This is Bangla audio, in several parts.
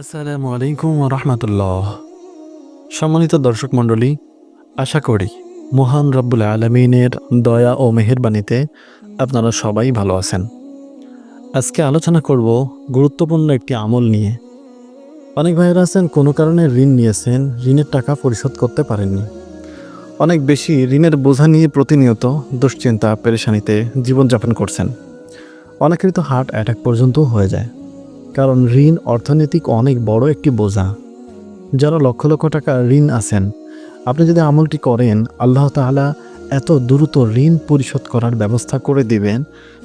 আসসালামু আলাইকুম রহমতুল্লাহ। সম্মানিত দর্শক মণ্ডলী, আশা করি মহান রব্বুল আলমিনের দয়া ও মেহেরবানিতে আপনারা সবাই ভালো আছেন। আজকে আলোচনা করব গুরুত্বপূর্ণ একটি আমল নিয়ে। অনেক ভাইয়েরা আছেন, কোনো কারণে ঋণ নিয়েছেন, ঋণের টাকা পরিশোধ করতে পারেননি। অনেক বেশি ঋণের বোঝা নিয়ে প্রতিনিয়ত দুশ্চিন্তা, পেরেশানিতে জীবনযাপন করছেন। অনেকেরই তো হার্ট অ্যাটাক পর্যন্ত হয়ে যায়। কারণ ঋণ অর্থনৈতিক অনেক বড় একটি বোঝা। যারা লক্ষ লক্ষ টাকা ঋণ আছেন, আপনি যদি আমলটি করেন, আল্লাহ তাআলা এত দ্রুত ঋণ পরিশোধ করার ব্যবস্থা করে দিবেন,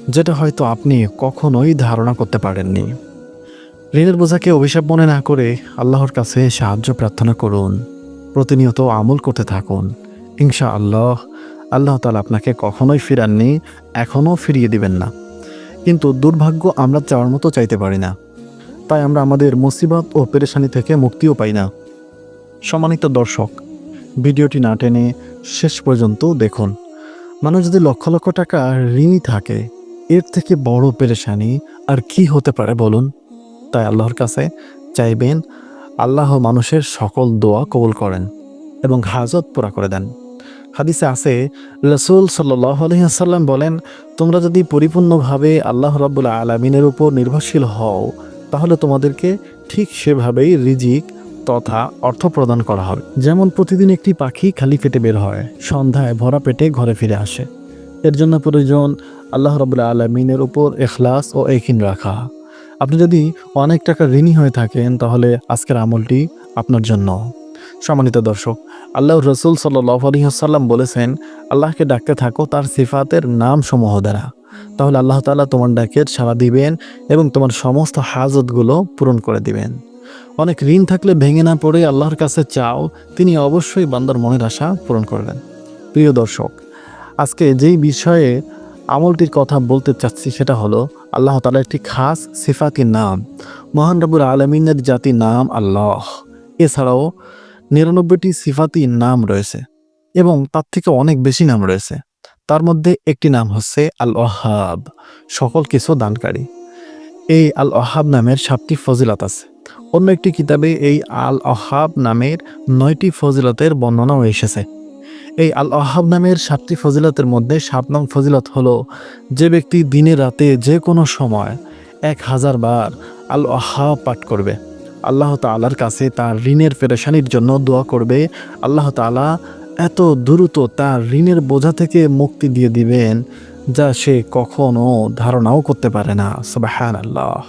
যেটা হয়তো আপনি কখনোই ধারণা করতে পারেননি। ঋণের বোঝাকে অভিশাপ মনে না করে আল্লাহর কাছে সাহায্য প্রার্থনা করুন। প্রতিনিয়ত আমল করতে থাকুন। ইনশা আল্লাহ আল্লাহ তাআলা আপনাকে কখনোই ফিরাননি, এখনও ফিরিয়ে দিবেন না। কিন্তু দুর্ভাগ্য আমরা চাওয়ার মতো চাইতে পারি না। তাই আমরা আমাদের মুসিবত ও পেরেশানি থেকে মুক্তিও পাই না। সম্মানিত দর্শক, ভিডিওটি না টেনে শেষ পর্যন্ত দেখুন। মানুষ যদি লক্ষ লক্ষ টাকা ঋণই থাকে, এর থেকে বড় পেরেশানি আর কি হতে পারে বলুন? তাই আল্লাহর কাছে চাইবেন, আল্লাহ মানুষের সকল দোয়া কবুল করেন এবং হাজত পুরা করে দেন। হাদিসে আছে, রসুল সাল্লাহ বলেন, তোমরা যদি পরিপূর্ণভাবে আল্লাহ রাবুল্লাহ আলমিনের উপর নির্ভরশীল হও তাহলে তোমাদেরকে ঠিক সেভাবেই রিজিক তথা অর্থ প্রদান করা হবে। যেমন প্রতিদিন একটি পাখি খালি পেটে বের হয়, সন্ধ্যায় ভরা পেটে ঘরে ফিরে আসে। এর জন্য প্রয়োজন আল্লাহ রবুল্লা আলমিনের উপর এখলাস ও একিন রাখা। আপনি যদি অনেক টাকা ঋণী হয়ে থাকেন, তাহলে আজকের আমলটি আপনার জন্য। সম্মানিত দর্শক আল্লাহ রসুল সাল্লাহ আলহিহাসাল্লাম বলেছেন, আল্লাহকে ডাকতে থাকো তার সিফাতের নাম সমূহ দ্বারা। তাহলে আল্লাহ তাআলা তোমার ডাকের সাড়া দিবেন এবং তোমার সমস্ত হাজতগুলো পূরণ করে দিবেন। অনেক ঋণ থাকলে ভেঙে না পড়ে আল্লাহর কাছে চাও, তিনি অবশ্যই বান্দার মনের আশা পূরণ করবেন। প্রিয় দর্শক, আজকে যেই বিষয়ে আমলটির কথা বলতে চাচ্ছি সেটা হলো আল্লাহ তালা একটি খাস সিফাতি নাম, মহান রবুল আলমিনের জাতি নাম আল্লাহ। এছাড়াও নিরানব্বইটি সিফাতি নাম রয়েছে এবং তার থেকে অনেক বেশি নাম রয়েছে। তার মধ্যে একটি নাম হচ্ছে আল ওহাব সকল কিছু দানকারী। এই আল ওহাব নামের সাতটি ফজিলত আছে। অন্য একটি কিতাবে এই আল ওহাব নামের নয়টি ফজিলতের বর্ণনাও এসেছে। এই আল ওহাব নামের সাতটি ফজিলতের মধ্যে সাত নং ফজিলত হলো, যে ব্যক্তি দিনে রাতে যে কোনো সময় এক হাজার বার আল ওহাব পাঠ করবে। আল্লাহ তালার কাছে তার ঋণের পেরেশানির জন্য দোয়া করবে। আল্লাহ তালা এত দ্রুত তার ঋণের বোঝা থেকে মুক্তি দিয়ে দিবেন, যা সে কখনো ধারণাও করতে পারে না। সবাহান আল্লাহ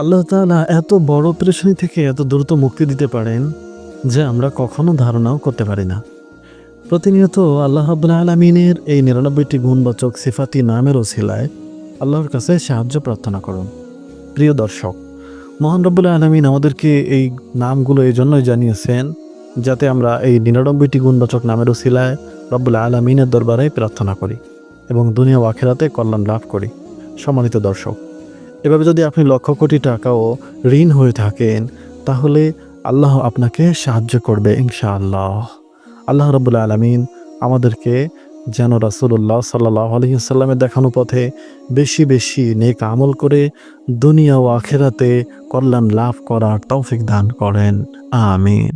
আল্লাহ তালা এত বড় পেরেশানি থেকে এত দ্রুত মুক্তি দিতে পারেন, যে আমরা কখনো ধারণাও করতে পারি না। প্রতিনিয়ত আল্লাহ আব্বুল আলমিনের এই নিরানব্বইটি গুণবাচক সিফাতি নামের ওসিলায় আল্লাহর কাছে সাহায্য প্রার্থনা করুন। প্রিয় দর্শক, মহান রব্বুল আলমিন আমাদেরকে এই নামগুলো এই জন্যই জানিয়েছেন যাতে আমরা এই নিরানব্বইটি গুণবাচক নামের ওসিলায় রব্বুল আলমিনের দরবারে প্রার্থনা করি এবং দুনিয়া ও আখেরাতে কল্যাণ লাভ করি। সম্মানিত দর্শক, এভাবে যদি আপনি লক্ষ কোটি টাকাও ঋণ হয়ে থাকেন, তাহলে আল্লাহ আপনাকে সাহায্য করবে ইনশাআল্লাহ। আল্লাহ রব্বুল আলমিন আমাদেরকে যেন রাসুল্লাহ সাল্লাহ আলহিসাল্লামের দেখানো পথে বেশি বেশি নেক আমল করে দুনিয়া ও আখেরাতে কল্যাণ লাভ করার তৌফিক দান করেন। আমিন।